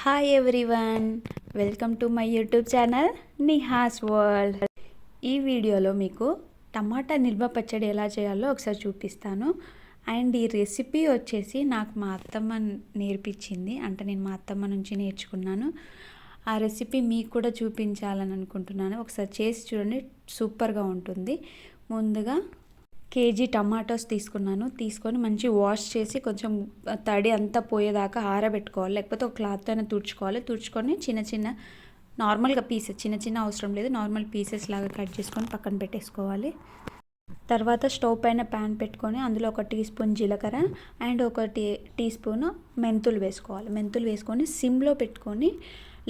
Hi everyone welcome to my YouTube channel Nihas world ఈ వీడియోలో మీకు టమాటా నిల్వ పచ్చడి ఎలా చేయాలో ఒకసారి చూపిస్తాను. అండ్ ఈ రెసిపీ వచ్చేసి నాకు మా అత్తమ్మ నేర్పించింది. అంటే నేను మా అత్తమ్మ నుంచి నేర్చుకున్నాను. ఆ రెసిపీ మీకు కూడా చూపించాలని అనుకుంటున్నాను. ఒకసారి చేసి చూడండి సూపర్గా ఉంటుంది. ముందుగా కేజీ టమాటోస్ తీసుకున్నాను. తీసుకొని మంచి వాష్ చేసి కొంచెం తడి అంతా పోయేదాకా ఆరబెట్టుకోవాలి. లేకపోతే ఒక క్లాత్ అయినా తుడుచుకోవాలి. తుడుచుకొని చిన్న చిన్న నార్మల్గా పీసెస్ చిన్న చిన్న అవసరం లేదు. నార్మల్ పీసెస్ లాగా కట్ చేసుకొని పక్కన పెట్టేసుకోవాలి. తర్వాత స్టవ్ పైన ప్యాన్ పెట్టుకొని అందులో ఒక టీ స్పూన్ జీలకర్ర అండ్ ఒక టీ టీ స్పూన్ మెంతులు వేసుకోవాలి. మెంతులు వేసుకొని సిమ్లో పెట్టుకొని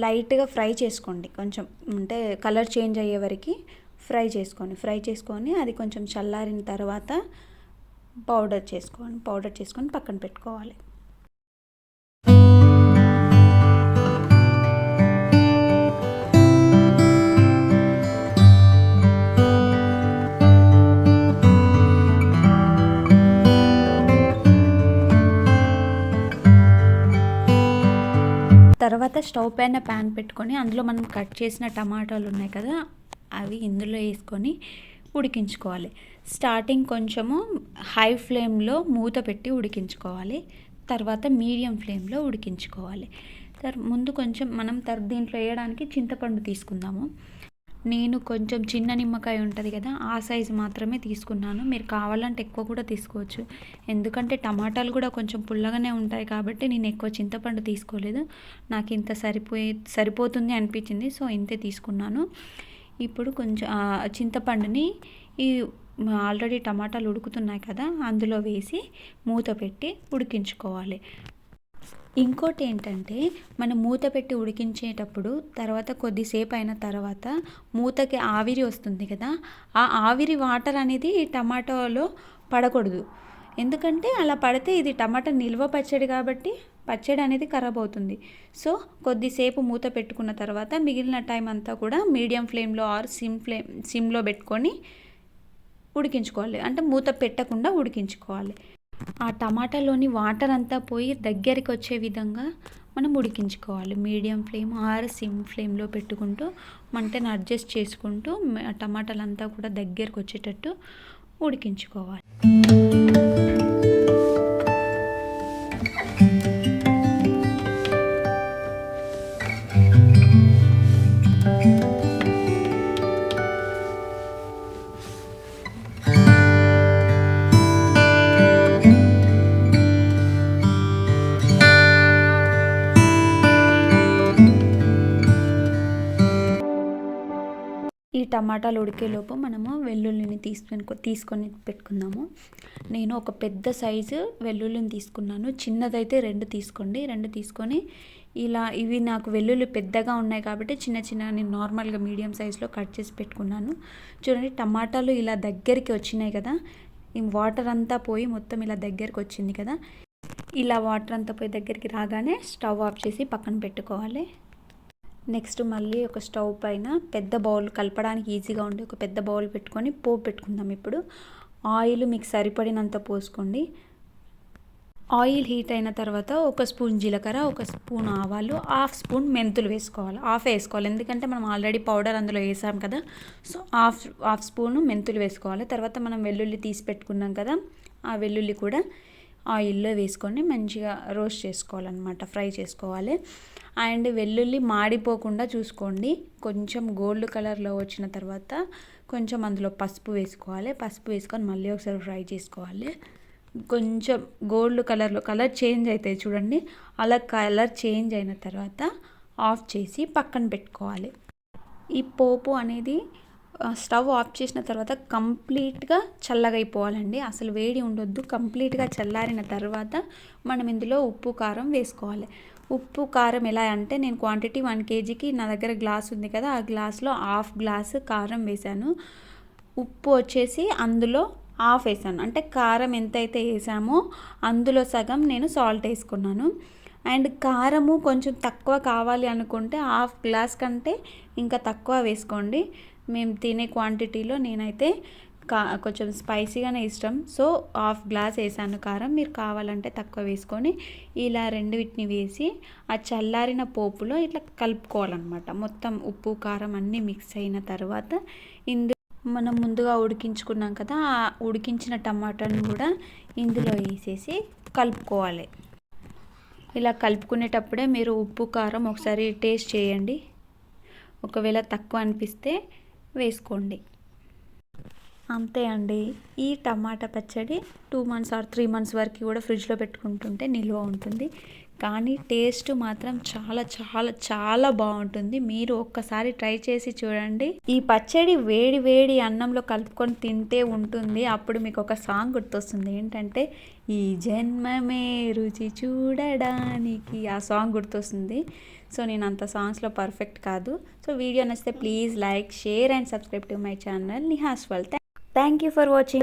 లైట్గా ఫ్రై చేసుకోండి. కొంచెం అంటే కలర్ చేంజ్ అయ్యే వరకు ఫ్రై చేసుకోండి. ఫ్రై చేసుకొని అది కొంచెం చల్లారిన తర్వాత పౌడర్ చేసుకోండి. పౌడర్ చేసుకొని పక్కన పెట్టుకోవాలి. తర్వాత స్టవ్ పైన ప్యాన్ పెట్టుకొని అందులో మనం కట్ చేసిన టమాటాలు ఉన్నాయి కదా అవి ఇందులో వేసుకొని ఉడికించుకోవాలి. స్టార్టింగ్ కొంచెము హై ఫ్లేమ్లో మూత పెట్టి ఉడికించుకోవాలి. తర్వాత మీడియం ఫ్లేమ్లో ఉడికించుకోవాలి. తర్ ముందు కొంచెం మనం తర్ దీంట్లో వేయడానికి చింతపండు తీసుకుందాము. నేను కొంచెం చిన్న నిమ్మకాయ ఉంటుంది కదా ఆ సైజు మాత్రమే తీసుకున్నాను. మీరు కావాలంటే ఎక్కువ కూడా తీసుకోవచ్చు. ఎందుకంటే టమాటాలు కూడా కొంచెం పుల్లగానే ఉంటాయి కాబట్టి నేను ఎక్కువ చింతపండు తీసుకోలేదు. నాకు ఇంత సరిపోయే సరిపోతుంది అనిపించింది సో ఇంతే తీసుకున్నాను. ఇప్పుడు కొంచెం చింతపండుని ఈ ఆల్రెడీ టమాటాలు ఉడుకుతున్నాయి కదా అందులో వేసి మూత పెట్టి ఉడికించుకోవాలి. ఇంకోటి ఏంటంటే మనం మూత పెట్టి ఉడికించేటప్పుడు తర్వాత కొద్దిసేపు అయిన తర్వాత మూతకి ఆవిరి వస్తుంది కదా ఆ ఆవిరి వాటర్ అనేది టమాటోలో పడకూడదు. ఎందుకంటే అలా పడితే ఇది టమాటా నిల్వ పచ్చడి కాబట్టి పచ్చడి అనేది ఖరాబ్ అవుతుంది. సో కొద్దిసేపు మూత పెట్టుకున్న తర్వాత మిగిలిన టైం అంతా కూడా మీడియం ఫ్లేమ్లో ఆర్ సిమ్ ఫ్లేమ్ సిమ్లో పెట్టుకొని ఉడికించుకోవాలి. అంటే మూత పెట్టకుండా ఉడికించుకోవాలి. ఆ టమాటాలోని వాటర్ అంతా పోయి దగ్గరికి వచ్చే విధంగా మనం ఉడికించుకోవాలి. మీడియం ఫ్లేమ్ ఆర్ సిమ్ ఫ్లేమ్లో పెట్టుకుంటూ మంటను అడ్జస్ట్ చేసుకుంటూ టమాటాలంతా కూడా దగ్గరికి వచ్చేటట్టు ఉడికించుకోవాలి. ఈ టమాటాలు ఉడికేలోపు మనము వెల్లుల్లిని తీసుకొని తీసుకొని పెట్టుకుందాము. నేను ఒక పెద్ద సైజు వెల్లుల్లిని తీసుకున్నాను. చిన్నదైతే రెండు తీసుకోండి. రెండు తీసుకొని ఇలా ఇవి నాకు వెల్లుల్లి పెద్దగా ఉన్నాయి కాబట్టి చిన్న చిన్న నేను నార్మల్గా మీడియం సైజులో కట్ చేసి పెట్టుకున్నాను. చూడండి టమాటాలు ఇలా దగ్గరికి వచ్చినాయి కదా. ఈ వాటర్ అంతా పోయి మొత్తం ఇలా దగ్గరికి వచ్చింది కదా. ఇలా వాటర్ అంతా పోయి దగ్గరికి రాగానే స్టవ్ ఆఫ్ చేసి పక్కన పెట్టుకోవాలి. నెక్స్ట్ మళ్ళీ ఒక స్టవ్ పైన పెద్ద బౌల్ కలపడానికి ఈజీగా ఉండే ఒక పెద్ద బౌల్ పెట్టుకొని పోపు పెట్టుకుందాం ఇప్పుడు. ఆయిల్ మీకు సరిపడినంత పోసుకోండి. ఆయిల్ హీట్ అయిన తర్వాత ఒక స్పూన్ జీలకర్ర ఒక స్పూన్ ఆవాలు హాఫ్ స్పూన్ మెంతులు వేసుకోవాలి. హాఫ్ వేసుకోవాలి. ఎందుకంటే మనం ఆల్రెడీ పౌడర్ అందులో వేసాం కదా. సో హాఫ్ హాఫ్ స్పూన్ మెంతులు వేసుకోవాలి. తర్వాత మనం వెల్లుల్లి తీసి పెట్టుకున్నాం కదా. ఆ వెల్లుల్లి కూడా ఆయిల్లో వేసుకొని మంచిగా రోస్ట్ చేసుకోవాలన్నమాట ఫ్రై చేసుకోవాలి. అండ్ వెల్లుల్లి మాడిపోకుండా చూసుకోండి. కొంచెం గోల్డ్ కలర్లో వచ్చిన తర్వాత కొంచెం అందులో పసుపు వేసుకోవాలి. పసుపు వేసుకొని మళ్ళీ ఒకసారి ఫ్రై చేసుకోవాలి. కొంచెం గోల్డ్ కలర్లో కలర్ చేంజ్ అవుతాయి చూడండి. అలా కలర్ చేంజ్ అయిన తర్వాత ఆఫ్ చేసి పక్కన పెట్టుకోవాలి. ఈ పోపు అనేది స్టవ్ ఆఫ్ చేసిన తర్వాత కంప్లీట్గా చల్లగైపోవాలండి. అసలు వేడి ఉండొద్దు. కంప్లీట్గా చల్లారిన తర్వాత మనం ఇందులో ఉప్పు కారం వేసుకోవాలి. ఉప్పు కారం ఎలా అంటే నేను క్వాంటిటీ వన్ కేజీకి నా దగ్గర గ్లాస్ ఉంది కదా ఆ గ్లాస్లో హాఫ్ గ్లాస్ కారం వేసాను ఉప్పు వచ్చేసి అందులో హాఫ్ వేసాను అంటే కారం ఎంతైతే వేసామో అందులో సగం నేను సాల్ట్ వేసుకున్నాను. అండ్ కారము కొంచెం తక్కువ కావాలి అనుకుంటే హాఫ్ గ్లాస్ కంటే ఇంకా తక్కువ వేసుకోండి. మేము తినే క్వాంటిటీలో నేనైతే కా కొంచెం స్పైసీగానే ఇష్టం. సో హాఫ్ గ్లాస్ వేసాను కారం. మీరు కావాలంటే తక్కువ వేసుకొని ఇలా రెండు వేసి ఆ చల్లారిన పోపులో ఇట్లా కలుపుకోవాలన్నమాట. మొత్తం ఉప్పు కారం అన్నీ మిక్స్ అయిన తర్వాత ఇందు మనం ముందుగా ఉడికించుకున్నాం కదా ఆ ఉడికించిన టమాటాను కూడా ఇందులో వేసేసి కలుపుకోవాలి. ఇలా కలుపుకునేటప్పుడే మీరు ఉప్పు కారం ఒకసారి టేస్ట్ చేయండి. ఒకవేళ తక్కువ అనిపిస్తే వేసుకోండి. అంతే అండి. ఈ టమాటా పచ్చడి two months or three months వరకు కూడా ఫ్రిడ్జ్లో పెట్టుకుంటుంటే నిల్వ ఉంటుంది. కానీ టేస్ట్ మాత్రం చాలా చాలా చాలా బాగుంటుంది. మీరు ఒక్కసారి ట్రై చేసి చూడండి. ఈ పచ్చడి వేడి వేడి అన్నంలో కలుపుకొని తింటే ఉంటుంది. అప్పుడు మీకు ఒక సాంగ్ గుర్తొస్తుంది. ఏంటంటే ఈ జన్మమే రుచి చూడడానికి ఆ సాంగ్ గుర్తొస్తుంది. సో నేను అంత సాంగ్స్లో పర్ఫెక్ట్ కాదు. సో వీడియో నచ్చితే please like share and subscribe to my channel Nihas world. Thank you for watching.